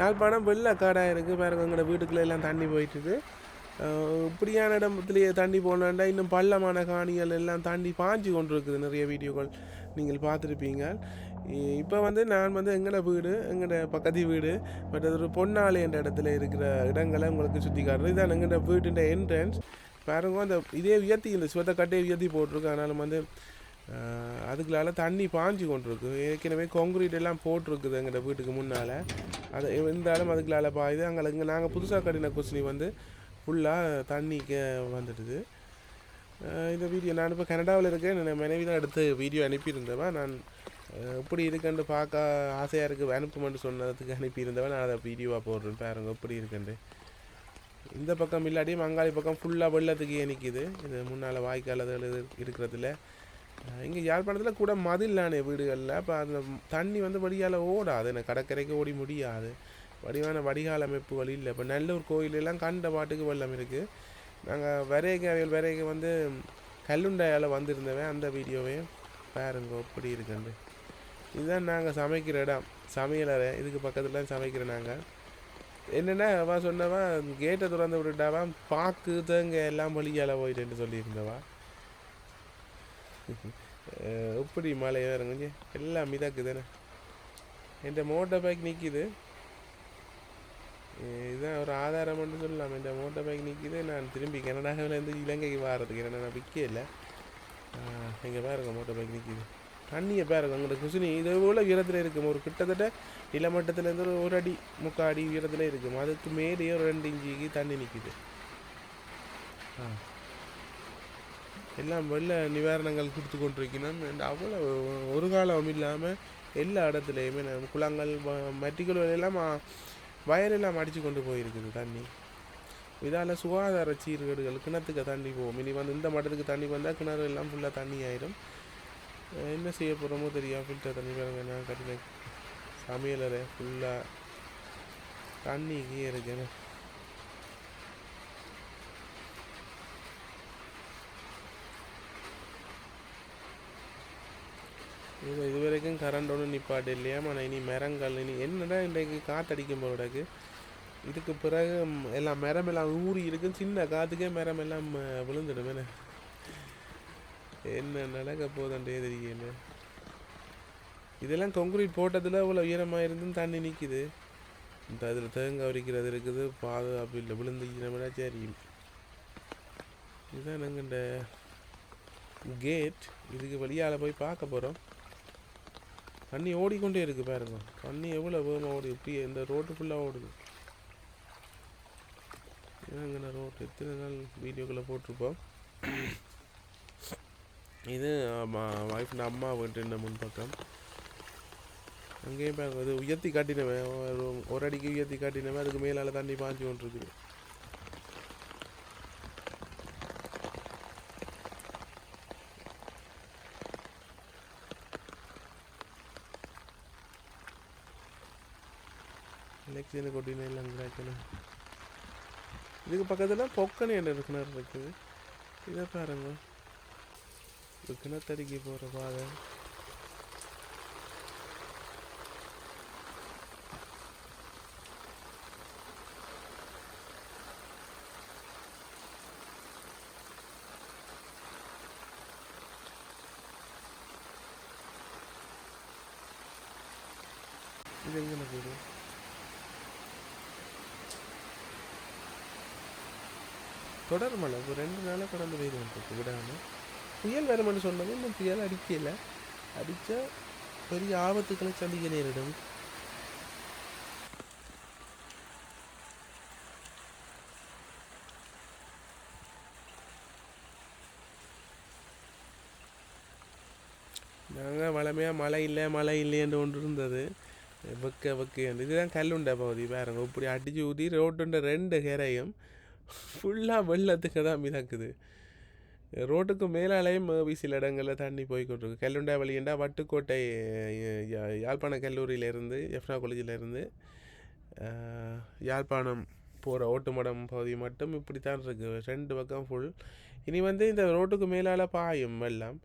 யாழ்ப்பாணம் வெள்ளக்காடாக இருக்குது பாருங்க எங்களோட வீட்டுக்குள்ளே எல்லாம் தண்ணி போயிட்டுது இப்படியான இடத்துலேயே தண்ணி போனாண்டா இன்னும் பள்ளமான காணிகள் எல்லாம் தாண்டி பாஞ்சு கொண்டு இருக்குது நிறைய வீடியோக்கள் நீங்கள் பார்த்துருப்பீங்க. இப்போ வந்து நான் வந்து எங்களோட வீடு எங்களோட பக்கத்து வீடு பட் அது ஒரு பொன்னாலை என்ற இடத்துல இருக்கிற இடங்களை உங்களுக்கு சுற்றி காட்டுறது இதான் எங்களோட வீட்டுன்ற என்ட்ரன்ஸ் பாருங்க அந்த இதே உயர்த்தி இந்த சுவத்தை கட்டையை உயர்த்தி போட்டிருக்கு. ஆனாலும் வந்து அதுக்குள்ளால தண்ணி பாஞ்சு கொண்டிருக்கு. ஏற்கனவே கான்கிரீட் எல்லாம் போட்டிருக்குது எங்கள்கிட்ட வீட்டுக்கு முன்னால். அது இருந்தாலும் அதுக்குள்ளால பாயுது அங்கே இங்கே நாங்கள் புதுசாக கட்டின குசினி வந்து ஃபுல்லாக தண்ணிக்கு வந்துடுது. இந்த வீடியோ நான் இப்போ கனடாவில் இருக்கேன். என் மனைவி தான் எடுத்து வீடியோ அனுப்பியிருந்தவன் நான் எப்படி இருக்குன்னு பார்க்க ஆசையாக இருக்குது அனுப்புமென்று சொன்னதுக்கு அனுப்பியிருந்தவன் நான் அதை வீடியோவாக போடுறேன். பாருங்க எப்படி இருக்குன்ட்டு. இந்த பக்கம் இல்லாட்டியும் மங்காளி பக்கம் ஃபுல்லாக வெள்ளத்துக்கு நிற்கிது இது முன்னால் வாய்க்கால் அது இருக்கிறதுல. இங்கே யாழ்ப்பாணத்தில் கூட மதில்லானே வீடுகளில் அப்போ அந்த தண்ணி வந்து வடிகால ஓடாது. எனக்கு கடற்கரைக்கு ஓடி முடியாது. வடிவான வடிகால் அமைப்புகள் இல்லை. இப்போ நல்லூர் கோயிலெல்லாம் கண்ட பாட்டுக்கு வெள்ளம் இருக்குது நாங்கள் வரைக அவைகள் வந்து கல்லுண்டாயால் வந்திருந்தவன். அந்த வீடியோவே பாருங்க எப்படி இருக்குண்டு இதுதான் நாங்கள் சமைக்கிற இடம். சமையலறை. இதுக்கு பக்கத்தில் சமைக்கிறோம் நாங்கள் என்னென்னா அவ சொன்னவா கேட்டை திறந்து விட்டுட்டாவா? பாக்கு தேங்க எல்லாம் வழியால் போயிட்டுன்னு சொல்லியிருந்தவா. எப்படி மழை வேறு கொஞ்சம் எல்லாம் தானே. என் மோட்டர் பைக் நிற்கிது இதுதான் ஒரு ஆதாரம்னு சொல்லலாம். இந்த மோட்டர் பைக் நிற்கிது நான் திரும்பி கனடாவிலேருந்து இலங்கைக்கு வாரதுக்கு என்ன நான் விற்க இல்லை. இங்கே பாருங்க மோட்டர் பைக் நிற்கிது தண்ணியை பாருங்க உங்களோட குசினி. இது போல் உயரத்தில் இருக்கும். ஒரு கிட்டத்தட்ட நிலமட்டத்துலேருந்து ஒரு ஒரு அடி முக்கால் அடி உயரத்தில் இருக்கும். அதுக்கு மேலேயே ஒரு ரெண்டு இஞ்சிக்கு தண்ணி நிற்கிது ஆ. எல்லாம் வெள்ள நிவாரணங்கள் கொடுத்து கொண்டிருக்கணும் அவ்வளோ ஒரு காலம் இல்லாமல் எல்லா இடத்துலையுமே நம்ம குளங்கள் வ- மட்டிக்குளம் எல்லாம் வயலெல்லாம் அடித்து கொண்டு போயிருக்குது தண்ணி. இதால் சுகாதார சீர்கேடுகள் கிணத்துக்கு தண்ணி போகும். இனி வந்து இந்த மட்டத்துக்கு தண்ணி வந்தால் கிணறு எல்லாம் ஃபுல்லாக தண்ணி ஆயிடும் என்ன செய்ய போகிறோமோ தெரியும் ஃபில்டர் தண்ணி பாருங்க நான் கட்டின சமையலறை ஃபுல்லாக தண்ணிக்கு இருக்குன்னு இது இது வரைக்கும் கரண்ட் ஒன்றும் நிப்பாட்டு இல்லையா ஆனால் இனி மரங்கள் இனி என்னடா இன்றைக்கு காற்றடிக்கும் போலக்கு இதுக்கு பிறகு எல்லாம் மரம் எல்லாம் ஊறி இருக்கும். சின்ன காற்றுக்கே மரம் எல்லாம் விழுந்துடும். என்ன? என்ன நடக்க போதன்றே தெரியல. இதெல்லாம் கான்கிரீட் போட்டதில் இவ்வளோ உயரமாக இருந்தும் தண்ணி நிற்கிது இந்த அதில் தேங்காய் உரிக்கிறது இருக்குது. பாதுகாப்பு இல்லை. விழுந்துச்சுனா சரி. இதுதான் இந்த கேட் இதுக்கு வழியால் போய் பார்க்க போகிறோம் தண்ணி ஓடிக்கொண்டே இருக்குது பாருங்க. தண்ணி எவ்வளோ வேகமாக ஓடி இப்படி இந்த ரோட்டு ஃபுல்லாக ஓடுது. ஏன்னா ரோட்டு எத்தனை நாள் வீடியோக்குள்ளே போட்டிருப்போம். இது ஒய்ஃப்ட அம்மா வீட்டு முன்பக்கம் அங்கேயும் பாருங்க இது உயர்த்தி காட்டினவன். ஒரு அடிக்கு உயர்த்தி காட்டினவன் அதுக்கு மேலால் தண்ணி பாஞ்சு கொண்டிருக்குது எலெக்ஷனை கொட்டின எல்லாம் கிடக்கணும் இதுக்கு பக்கத்தில் பொக்கனை என்ற கிணறு இருக்குது இதை பாருங்க இது கிணத்தடிக்கு போகிற பாதை இது எங்கே போகுது தொடர் மழை. ஒரு ரெண்டு நாளாக கடந்து பெய்து வந்துருக்கு விடாமல் புயல் வரும்னு சொன்னது இன்னும் புயல் அடிக்கலை. அடித்தா பெரிய ஆபத்துக்களை சந்திக்க நேரிடும். நாங்கள் வளமையாக மழை இல்லை மழை இல்லைன்னு ஒன்று இருந்தது. வெக்க வெக்க இதுதான் கல்லுண்ட பகுதி பாருங்க. இப்படி அடிச்சு ஊதி ரோட்டுண்ட ரெண்டு கரையும் ஃபுல்லாக வெள்ளத்துக்கு தான் மிதக்குது. ரோட்டுக்கு மேலாலேயும் சில இடங்களில் தண்ணி போய் கொண்டிருக்கு கல்லுண்டா வழியண்டா வட்டுக்கோட்டை யா- யாழ்ப்பாண கல்லூரியிலேருந்து எஃப்னா காலேஜிலேருந்து யாழ்ப்பாணம் போகிற ஓட்டுமடம் பகுதி மட்டும் இப்படி தான் இருக்குது ரெண்டு பக்கம் ஃபுல் இனி வந்து இந்த ரோட்டுக்கு மேலால் பாயும் வெள்ளம்.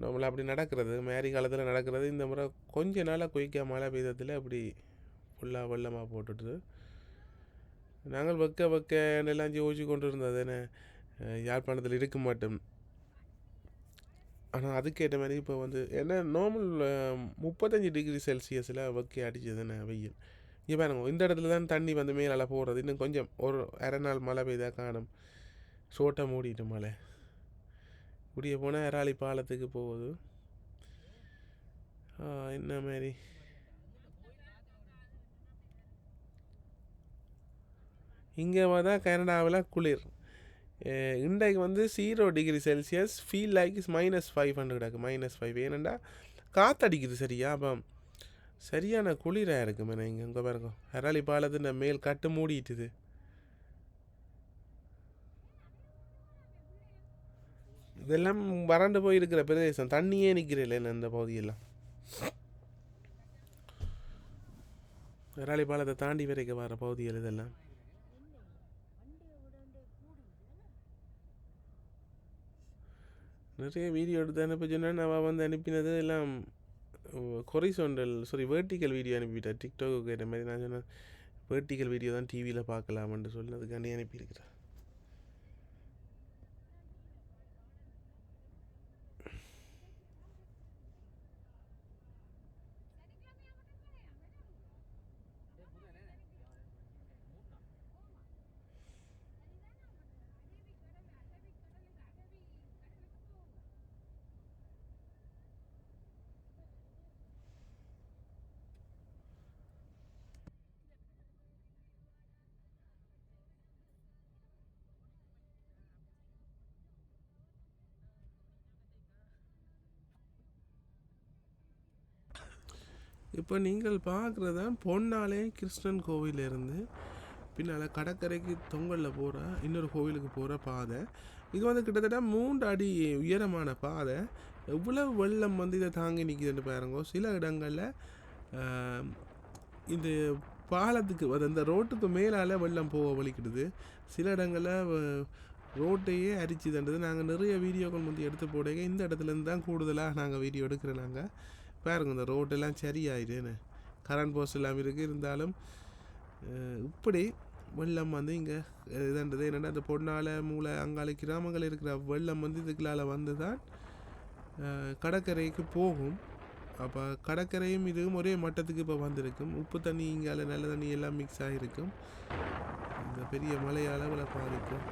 நம்மள அப்படி நடக்கிறது. மேரி காலத்தில் நடக்கிறது. இந்த முறை கொஞ்ச நாளாக குயிக்காக மழை பெய்ததில் அப்படி ஃபுல்லாக வெள்ளமாக போட்டுட்டு நாங்கள் வைக்க வைக்க எல்லாம் யோசிச்சு கொண்டு இருந்தது என்ன யாழ்ப்பாணத்தில் இருக்க மாட்டோம். ஆனால் அதுக்கேற்ற மாதிரி இப்போ வந்து என்ன நார்மல் முப்பத்தஞ்சு டிகிரி செல்சியஸில் வைக்க அடிச்சதுன்னு வெயில். இங்கே பாருங்க இந்த இடத்துல தான் தண்ணி வந்து மேலே போகிறது இன்னும் கொஞ்சம் ஒரு அரை நாள் மழை பெய்தா காணும். சோட்டை மூடிட்டு மழை. இப்படியே போனால் எராளி பாலத்துக்கு போகுது. என்ன மாதிரி? இங்கே தான் கனடாவில் குளிர். இன்றைக்கு வந்து zero degree Celsius feel like is minus five hundred minus five ஏனெண்டா காற்றடிக்குது சரியா? அப்போ சரியான குளிராக இருக்கு மேலே இங்கே? இங்கே பாருங்க ஹராளி பாலத்து மேல் கட்டு மூடிட்டுது. இதெல்லாம் வறண்டு போய் இருக்கிற பிரதேசம். தண்ணியே நிற்கிறதில்ல இந்த பகுதியெல்லாம். ஹராளி பாலத்தை தாண்டி வரைக்கும் வர பகுதிகள் இதெல்லாம். நிறைய வீடியோ எடுத்து அனுப்ப சொன்னால் அவள் வந்து அனுப்பினது எல்லாம் கொரிசோண்டல் சாரி வேர்ட்டிக்கல் வீடியோ அனுப்பிட்டா டிக்டாக்கு இந்த மாதிரி நான் சொன்னேன் வேர்ட்டிக்கல் வீடியோ தான் டிவியில் பார்க்கலாம்னு சொல்லி அதுக்காண்டி அனுப்பியிருக்கிறேன் இப்போ நீங்கள் பார்க்குறது தான் பொன்னாலே கிருஷ்ணன் கோவிலேருந்து பின்னால் கடற்கரைக்கு தொங்கலில் போகிற இன்னொரு கோவிலுக்கு போகிற பாதை. இது வந்து கிட்டத்தட்ட மூன்று அடி உயரமான பாதை. எவ்வளவு வெள்ளம் வந்து இதை தாங்கி நிற்கிதுன்னு பாருங்க. சில இடங்களில் இது இந்த பாலத்துக்கு அது அந்த ரோட்டுக்கு மேலால் வெள்ளம் போக வலிக்கிடுது சில இடங்களில் ரோட்டையே அரிச்சுதுன்றது நாங்கள் நிறைய வீடியோக்கள் வந்து எடுத்து போடுங்க இந்த இடத்துலேருந்து தான் கூடுதலாக நாங்கள் வீடியோ எடுக்கிறோம் நாங்கள் பாருங்க இந்த ரோட்டெல்லாம் சரியாயிடுன்னு. கரண்ட் போஸ்ட் எல்லாம் இருக்குது இருந்தாலும் இப்படி வெள்ளம் வந்து இங்கே இதுன்றது என்னென்னா அந்த பொன்னால மூளை அங்காளி கிராமங்கள் இருக்கிற வெள்ளம் வந்து இதுக்குள்ளால் வந்து தான் கடற்கரைக்கு போகும். அப்போ கடற்கரையும் இதுவும் ஒரே மட்டத்துக்கு இப்போ வந்திருக்கும். உப்பு தண்ணி இங்கால நல்ல தண்ணி எல்லாம் மிக்ஸ் ஆகிருக்கும் இந்த பெரிய மலையால் அளவில் இருக்கும்